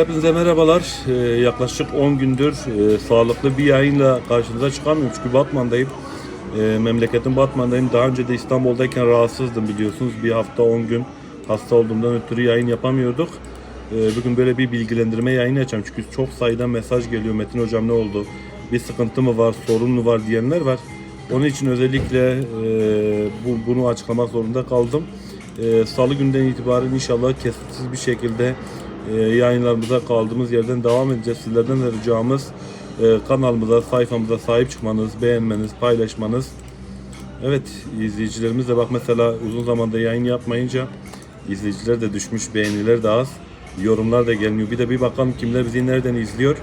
Hepinize merhabalar. Ee, yaklaşık 10 gündür e, sağlıklı bir yayınla karşınıza çıkamıyorum. Çünkü Batman'dayım. E, memleketim Batman'dayım. Daha önce de İstanbul'dayken rahatsızdım biliyorsunuz. Bir hafta 10 gün hasta olduğumdan ötürü yayın yapamıyorduk. E, bugün böyle bir bilgilendirme yayını açacağım. Çünkü çok sayıda mesaj geliyor. Metin hocam ne oldu? Bir sıkıntı mı var? Sorun mu var diyenler var. Onun için özellikle e, bu, bunu açıklamak zorunda kaldım. E, Salı günden itibaren inşallah kesintisiz bir şekilde e, yayınlarımıza kaldığımız yerden devam edeceğiz. Sizlerden de ricamız e, kanalımıza, sayfamıza sahip çıkmanız, beğenmeniz, paylaşmanız. Evet izleyicilerimiz de bak mesela uzun zamanda yayın yapmayınca izleyiciler de düşmüş, beğeniler de az. Yorumlar da gelmiyor. Bir de bir bakalım kimler bizi nereden izliyor.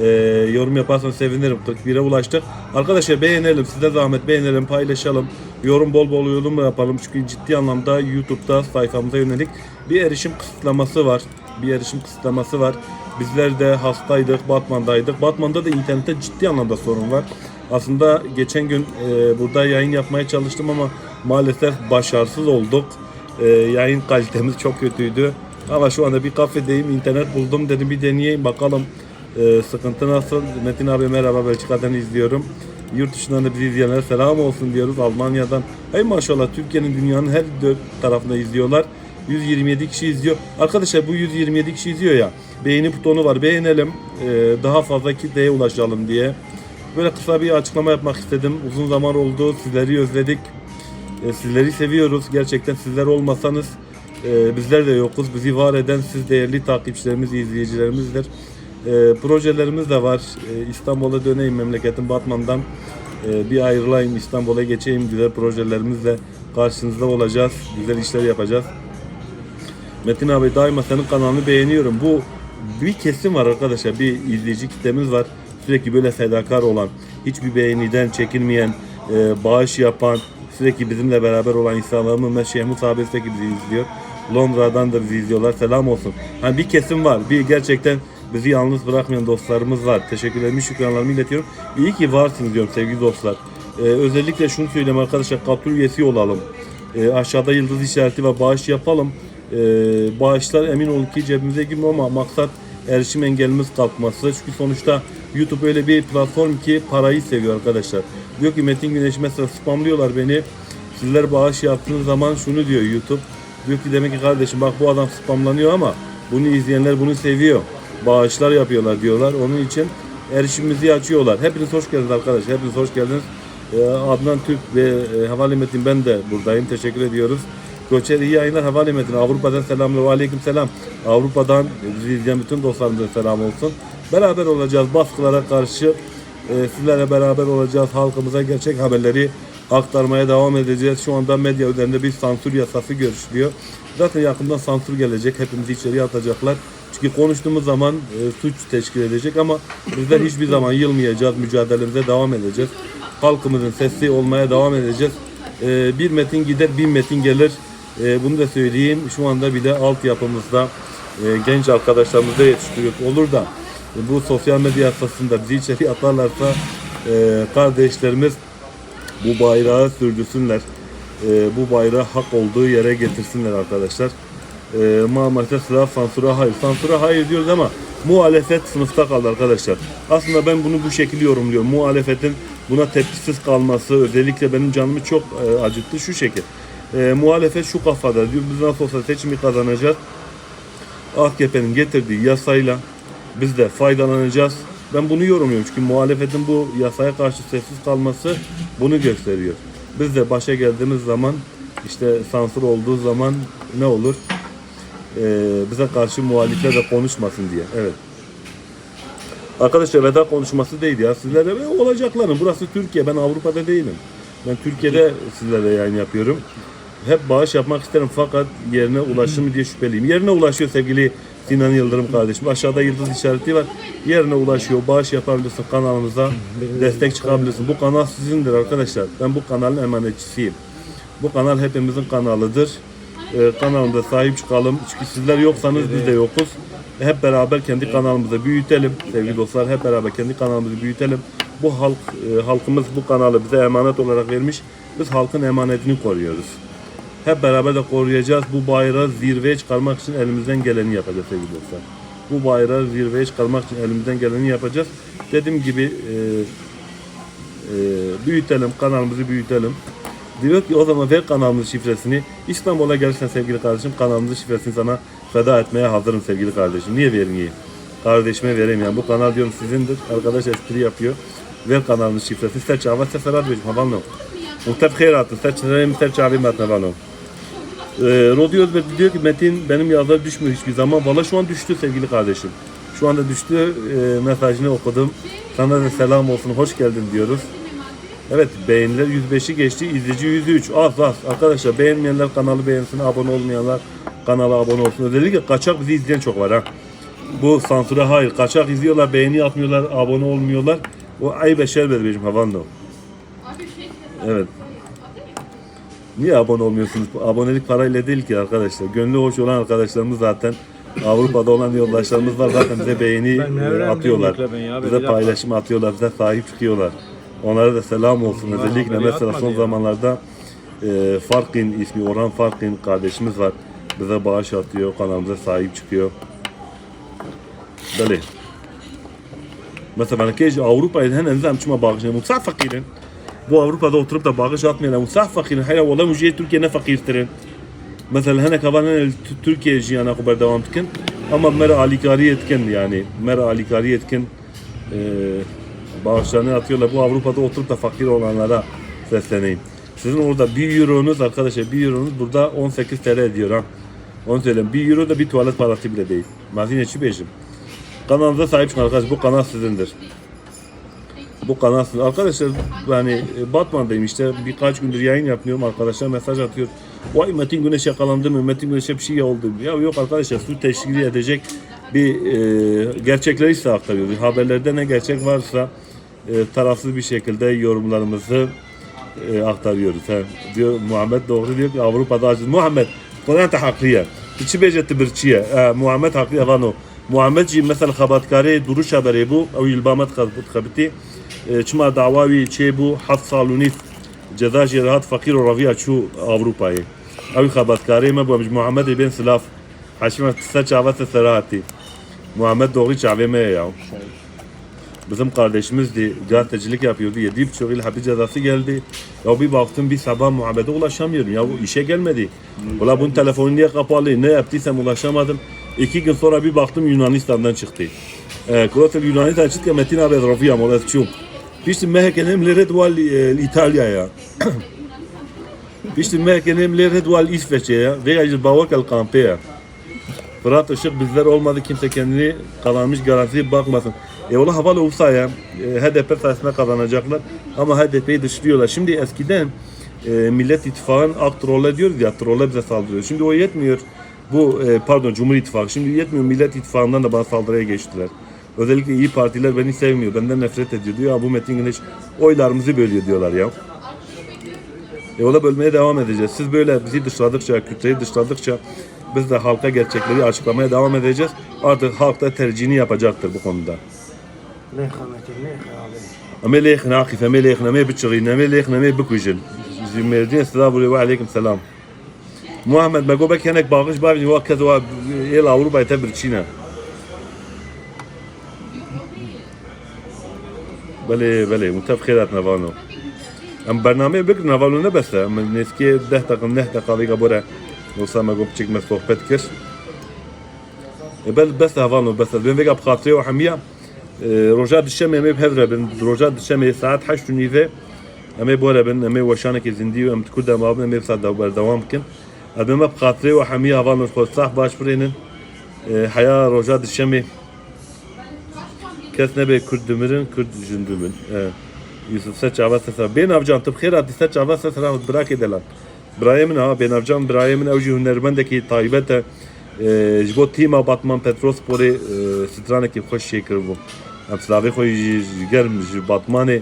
E, yorum yaparsan sevinirim. 41'e ulaştık. Arkadaşlar beğenelim. Size zahmet beğenelim, paylaşalım. Yorum bol bol yorum yapalım. Çünkü ciddi anlamda YouTube'da sayfamıza yönelik bir erişim kısıtlaması var. Bir erişim kısıtlaması var. Bizler de hastaydık, Batman'daydık. Batman'da da internette ciddi anlamda sorun var. Aslında geçen gün e, burada yayın yapmaya çalıştım ama maalesef başarısız olduk. E, yayın kalitemiz çok kötüydü. Ama şu anda bir kafedeyim, internet buldum dedim bir deneyeyim bakalım e, sıkıntı nasıl. Metin abi merhaba Belçika'dan izliyorum. Yurt dışından da bizi izleyenlere selam olsun diyoruz Almanya'dan. Hay maşallah Türkiye'nin dünyanın her dört tarafında izliyorlar. 127 kişi izliyor. Arkadaşlar bu 127 kişi izliyor ya. Beğeni butonu var. Beğenelim. e, daha fazla kitleye ulaşalım diye. Böyle kısa bir açıklama yapmak istedim. Uzun zaman oldu. Sizleri özledik. E, sizleri seviyoruz. Gerçekten sizler olmasanız e, bizler de yokuz. Bizi var eden siz değerli takipçilerimiz, izleyicilerimizdir. Projelerimiz de var. İstanbul'a döneyim memleketim Batman'dan. Bir ayrılayım İstanbul'a geçeyim. Güzel projelerimizle karşınızda olacağız. Güzel işler yapacağız. Metin abi daima senin kanalını beğeniyorum. Bu bir kesim var arkadaşlar. Bir izleyici kitlemiz var. Sürekli böyle fedakar olan, hiçbir beğeniden çekinmeyen, e, bağış yapan, sürekli bizimle beraber olan insanlarımız Mehmet Şehmuz abi sürekli bizi izliyor. Londra'dan da bizi izliyorlar. Selam olsun. Hani bir kesim var. Bir gerçekten bizi yalnız bırakmayan dostlarımız var. Teşekkürlerimi, şükranlarımı iletiyorum. İyi ki varsınız diyorum sevgili dostlar. E, özellikle şunu söyleyeyim arkadaşlar. Katıl üyesi olalım. E, aşağıda yıldız işareti ve bağış yapalım. E, bağışlar emin olun ki cebimize girmiyor ama maksat erişim engelimiz kalkması. Çünkü sonuçta YouTube öyle bir platform ki parayı seviyor arkadaşlar. Diyor ki Metin Güneş mesela spamlıyorlar beni. Sizler bağış yaptığınız zaman şunu diyor YouTube. Diyor ki demek ki kardeşim bak bu adam spamlanıyor ama bunu izleyenler bunu seviyor. Bağışlar yapıyorlar diyorlar. Onun için erişimimizi açıyorlar. Hepiniz hoş geldiniz arkadaşlar. Hepiniz hoş geldiniz. Ee, Adnan Türk ve e, Havali Metin ben de buradayım. Teşekkür ediyoruz. Göçer iyi yayınlar Havali Metin. Avrupa'dan selamlar. Ve aleyküm selam. Avrupa'dan bizi izleyen bütün dostlarımıza selam olsun. Beraber olacağız. Baskılara karşı e, sizlerle beraber olacağız. Halkımıza gerçek haberleri aktarmaya devam edeceğiz. Şu anda medya üzerinde bir sansür yasası görüşülüyor. Zaten yakında sansür gelecek. Hepimizi içeriye atacaklar. Çünkü konuştuğumuz zaman e, suç teşkil edecek ama bizler hiçbir zaman yılmayacağız. Mücadelemize devam edeceğiz. Halkımızın sesi olmaya devam edeceğiz. E, bir metin gider, bin metin gelir. E, bunu da söyleyeyim. Şu anda bir de altyapımızda e, genç arkadaşlarımızı da yetiştiriyor. Olur da e, bu sosyal medya yasasında bizi içeriye atarlarsa e, kardeşlerimiz bu bayrağı sürdürsünler. E, bu bayrağı hak olduğu yere getirsinler arkadaşlar. E, maalesef sıra sansüre hayır. Sansüre hayır diyoruz ama muhalefet sınıfta kaldı arkadaşlar. Aslında ben bunu bu şekilde yorumluyorum. Muhalefetin buna tepkisiz kalması özellikle benim canımı çok e, acıttı şu şekil. E, muhalefet şu kafada diyor biz nasıl olsa seçimi kazanacağız. AKP'nin getirdiği yasayla biz de faydalanacağız. Ben bunu yorumluyorum çünkü muhalefetin bu yasaya karşı sessiz kalması bunu gösteriyor. Biz de başa geldiğimiz zaman işte sansür olduğu zaman ne olur? Ee, bize karşı muhalifler de konuşmasın diye. Evet. Arkadaşlar veda konuşması değil ya. Sizlere "E, olacaklarım. Burası Türkiye. Ben Avrupa'da değilim. Ben Türkiye'de sizlerle yayın yapıyorum. Hep bağış yapmak isterim fakat yerine ulaşır mı diye şüpheliyim. Yerine ulaşıyor sevgili Sinan Yıldırım kardeşim. Aşağıda yıldız işareti var. Yerine ulaşıyor. Bağış yapabilirsin kanalımıza. Destek çıkabilirsin. Bu kanal sizindir arkadaşlar. Ben bu kanalın emanetçisiyim. Bu kanal hepimizin kanalıdır. Ee, kanalımıza sahip çıkalım. Çünkü sizler yoksanız biz de yokuz. Hep beraber kendi kanalımızı büyütelim. Sevgili dostlar hep beraber kendi kanalımızı büyütelim. Bu halk e, halkımız bu kanalı bize emanet olarak vermiş. Biz halkın emanetini koruyoruz. Hep beraber de koruyacağız. Bu bayrağı zirveye çıkarmak için elimizden geleni yapacağız sevgili dostlar. bu bayrağı zirveye çıkarmak için elimizden geleni yapacağız. Dediğim gibi e, e, büyütelim, kanalımızı büyütelim. Diyor ki o zaman ver kanalımızın şifresini. İstanbul'a gelirsen sevgili kardeşim kanalımızın şifresini sana feda etmeye hazırım sevgili kardeşim. Niye vermeyeyim? Kardeşime vereyim yani. Bu kanal diyorum sizindir. Arkadaş espri yapıyor. Ver kanalın şifresi. Seçava seferat bejim. Havalno. Muhtar khairatı. Seç nereyim seç abi matne Ee, Rodi Özbek diyor ki Metin benim yazılar düşmüyor hiçbir zaman. Valla şu an düştü sevgili kardeşim. Şu anda düştü. Ee, mesajını okudum. Sana da selam olsun. Hoş geldin diyoruz. Evet beğeniler 105'i geçti. izleyici 103. Az az. Arkadaşlar beğenmeyenler kanalı beğensin. Abone olmayanlar kanala abone olsun. Özellikle kaçak bizi izleyen çok var ha. Bu sansüre hayır. Kaçak izliyorlar, beğeni atmıyorlar, abone olmuyorlar. O ay beşer benim havanda. Evet. Niye abone olmuyorsunuz? Abonelik parayla değil ki arkadaşlar. Gönlü hoş olan arkadaşlarımız zaten Avrupa'da olan yoldaşlarımız var zaten bize beğeni e, atıyorlar. Bize paylaşım atıyorlar, bize sahip çıkıyorlar. Onlara da selam olsun. Özellikle mesela son zamanlarda e, Farkin ismi Orhan Farkin kardeşimiz var. Bize bağış atıyor, kanalımıza sahip çıkıyor. Böyle. Mesela ben kez Avrupa'ya hemen zamçıma bağışlayayım. Mutsah fakirin. Bu Avrupa'da oturup da bağış atmayan mutsah fakirin. Hayır ola müjiye Türkiye'ne fakirtirin. Mesela hene kabanen Türkiye jiyana kadar devam etkin. Ama mer alikari etkin yani. Mer alikari etkin e, bağışlarını atıyorlar. Bu Avrupa'da oturup da fakir olanlara sesleneyim. Sizin orada 1 euronuz arkadaşlar 1 euronuz burada 18 TL ediyor ha. Onu söyleyeyim. 1 euro da bir tuvalet parası bile değil. Mazineçi bejim. Kanalınıza sahip çıkın arkadaşlar. Bu kanal sizindir. Bu kanal sizin. Arkadaşlar yani e, Batman'dayım işte birkaç gündür yayın yapmıyorum. Arkadaşlar mesaj atıyor. Vay Metin Güneş yakalandı mı? Metin Güneş'e bir şey oldu. Ya yok arkadaşlar su teşkil edecek bir e, gerçekleri size aktarıyoruz. Haberlerde ne gerçek varsa e, tarafsız bir şekilde yorumlarımızı e, aktarıyoruz. He. Diyor Muhammed doğru diyor ki Avrupa'da aciz. Muhammed Kur'an haklıya. İçi beceti birçiye. E, Muhammed haklıya vano. Muhammed mesela xebatkari duruş haberi bu. Ew ilbamet xebiti. Çima davavi çê bû heft sal û nîf ceza jê rehat fakir û raviya çû Avrupayê. Ew xebatkarê me bu Muhammed bên silaf. Haşime tise çavete serhatî. Muhammed doğru çavê me ya. Bizim kardeşimizdi, gazetecilik yapıyordu. Yedi buçuk yıl hapis cezası geldi. Ya bir baktım bir sabah Muhammed'e ulaşamıyorum. Ya bu işe gelmedi. Ula bunun telefonu niye kapalı? Ne yaptıysam ulaşamadım. İki gün sonra bir baktım Yunanistan'dan çıktı. Ee, Kroatel Yunanistan çıktı. Metin abi Rafiya Moletçum. Piştim mehekenem leret val İtalya'ya. Piştim mehekenem leret val İsveç'e. Ve acil bavakel kampaya. Fırat Işık bizler olmadı kimse kendini kazanmış garantiye bakmasın. E ola havalı olsa ya HDP sayesinde kazanacaklar ama HDP'yi dışlıyorlar. Şimdi eskiden e, Millet İttifakı'nın ak trolle diyoruz ya trolle bize saldırıyor. Şimdi o yetmiyor. Bu e, pardon Cumhur İttifakı. Şimdi yetmiyor Millet İttifakı'ndan da bana saldırıya geçtiler. Özellikle iyi partiler beni sevmiyor. Benden nefret ediyor diyor. Ya bu Metin Güneş oylarımızı bölüyor diyorlar ya. E o da bölmeye devam edeceğiz. Siz böyle bizi dışladıkça, kütleyi dışladıkça biz de halka gerçekleri açıklamaya devam edeceğiz. Artık halk da tercihini yapacaktır bu konuda. Ama leyh nakif, ama bıçırın, ama leyh name bıkujın. Zümerdin selamu ve aleyküm selam. Muhammed me gobek henek bağış kez wa el Avrupa tebirçina. بله بله متفخرات نافانو ام برنامه بکر نافانو نه بسته ام نسکی ده دقیقه نه دقیقه بوره وسا ما گفت چیک مس صحبت کش بل بس هافانو بس بين فيجا بخاطري وحمية رجاء الشمي امي بهذرة بن رجاء الشمي ساعات حشت نيفي امي بولا بن امي وشانك زندي ام تكون دام ابن امي بساعد دوام كن ابي ما بخاطري وحمية هافانو خو صح باش برينن حياة رجاء الشمي Kürt dümürün, Kürt jündümün. Ee, Yusuf Seç Ava Sesra. Ben avcan tıp khir adi Seç Ava Sesra bırak edeler. Brahim'in ha ben avcan Brahim'in evci hünermendeki taybete e, jbo tima Batman Petrospor'e straneki hoş şey kırbu. Em slavê xwe ji germ ji Batmanê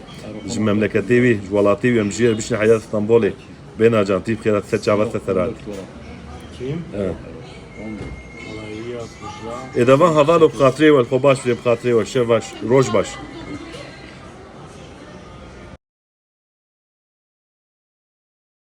ji memleketê wî ji welatê wî em jî yer bişne heya Stenbolê bên ajantiv xêra se çava se serat. Kim? Evet. Vallahi iyi yazmış ya. Edavan